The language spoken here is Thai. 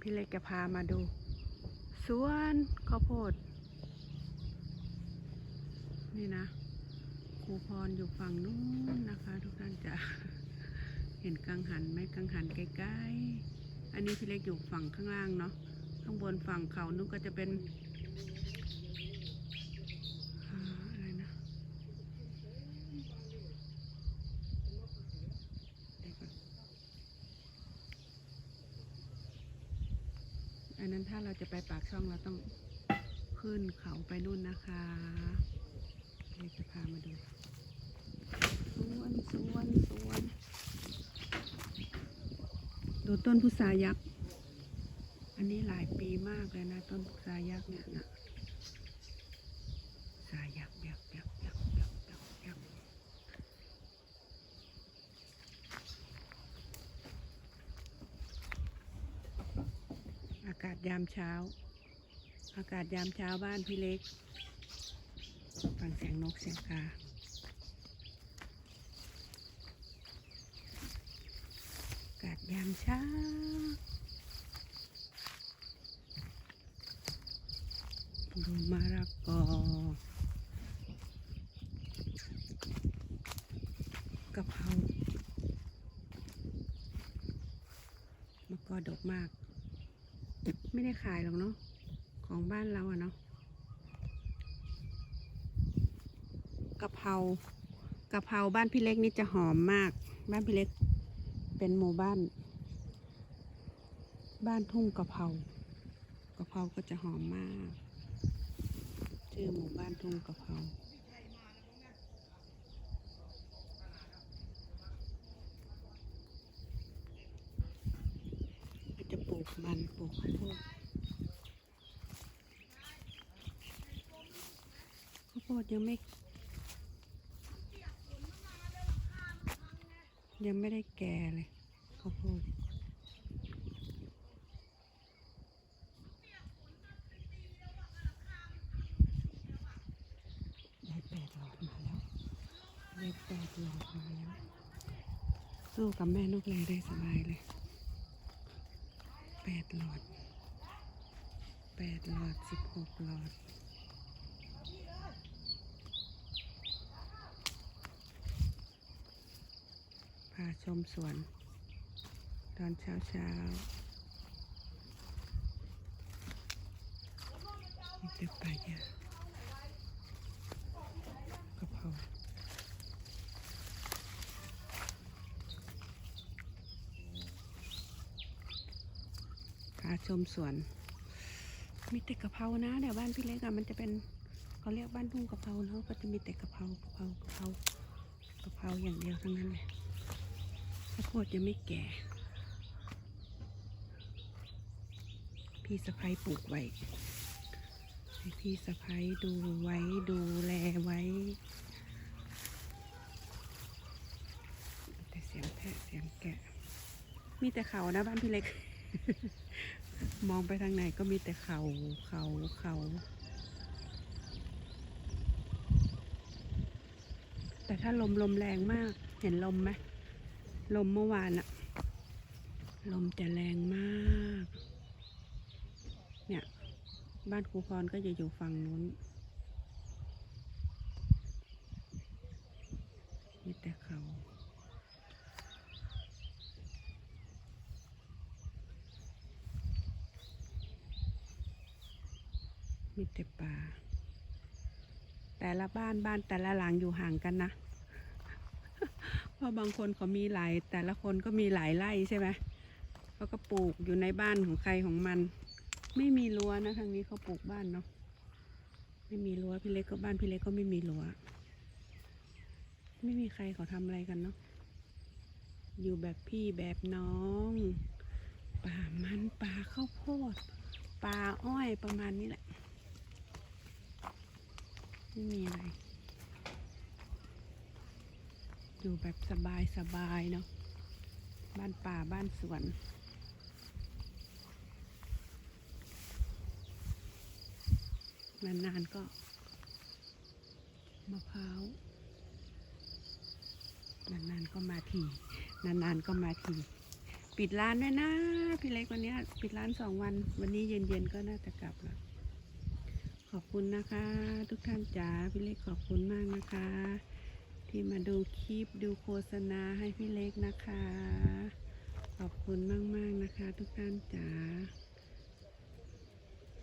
พี่เล็กจะพามาดู สวนข้าวโพด นี่นะครูพรอยู่ฝั่งนู้นนะคะ ทุกท่านจะเห็นกังหันไหมกังหันใกล้ๆอันนี้พี่เล็กอยู่ฝั่งข้างล่างเนาะข้างบนฝั่งเขานู้นก็จะเป็นอ่าอะไรนะเดี๋ยวก่อน อันนั้นถ้าเราจะไปปากช่องเราต้องขึ้นเขาไปนู่นนะคะเดี๋ยวจะพามาดูสวนสวนสวนดูต้นพุทรายักษ์ อันนี้หลายปีมากเลยนะ ต้นพุทรายักษ์เนี่ยนะพุทรายักษ์ยักษ์ยักษ์ยักษ์ยักษ์ยักษ์ยักษ์อากาศยามเช้า อากาศยามเช้าบ้านพี่เล็ก ฟังเสียงนกเสียงกาอากาศยามเช้าดูมะระกอกะเพรามะกอดกมาก ไม่ได้ขายหรอกเนาะของบ้านเราอะเนาะกะเพรากะเพราบ้านพี่เล็กนี่จะหอมมาก บ้านพี่เล็กเป็นหมู่บ้าน บ้านทุ่งกะเพรากะเพราก็จะหอมมากชื่อหมู่บ้านทุ่งกะเพรา ก็จะปลูกมันปลูกข้าวโพดข้าวโพดยังไม่ ยังไม่ได้แก่เลยข้าวโพดได้แปดหลอดมาแล้วได้แปดหลอดมาแล้ว สู้กับแม่นกเลยได้สบายเลย แปดหลอดแปดหลอดสิบหกหลอดพาชมสวน ตอนเช้าเช้ามีแต่ป่าหญ้ากะเพราพาชมสวน มีแต่กะเพรานะเดี๋ยวบ้านพี่เล็กอะมันจะเป็นเขาเรียกบ้านทุ่งกะเพราเนาะก็จะมีแต่กะเพรากะเพรากะเพรากะเพราอย่างเดียวทั้งนั้นเลยข้าวโพดยังไม่แก่ พี่สะพ้ยปลูกไว้ให้พี่สะพ้ยดูไว้ดูแลไว้ แต่เสียงแพะเสียงแกะ มีแต่เขานะบ้านพี่เล็ก มองไปทางไหนก็มีแต่เขาเขาเขาแต่ถ้าลมลมแรงมาก เห็นลมไหมลมเมื่อวานอะลมจะแรงมาก เนี่ย บ้านครูพรก็จะอยู่ฝั่งนู้น มีแต่เขา มีแต่ป่า แต่ละบ้านบ้านแต่ละหลังอยู่ห่างกันนะ เพราะบางคนเขามีหลาย แต่ละคนก็มีหลายไร่ใช่ไหมเขาก็ปลูกอยู่ในบ้านของใครของมัน ไม่มีรั้วนะทางนี้เขาปลูกบ้านเนาะ ไม่มีรั้วพี่เล็กก็บ้านพี่เล็กก็ไม่มีรั้ว ไม่มีใครเขาทำอะไรกันเนาะ อยู่แบบพี่แบบน้องป่ามันป่าข้าวโพดป่าอ้อยประมาณนี้แหละ ไม่มีอะไร อยู่แบบสบายสบายๆเนาะ บ้านป่าบ้านสวน นานๆก็ มะพร้าว นานๆก็มาที นานๆก็มาที ปิดร้านด้วยนะ พี่เล็กวันนี้ปิดร้านสองวัน วันนี้เย็นๆก็น่าจะกลับแล้ว ขอบคุณนะคะ ทุกท่านจ๋าพี่เล็กขอบคุณมากนะคะ ที่มาดูคลิปดูโฆษณาให้พี่เล็กนะคะ ขอบคุณมากๆนะคะ ทุกท่านจ๋า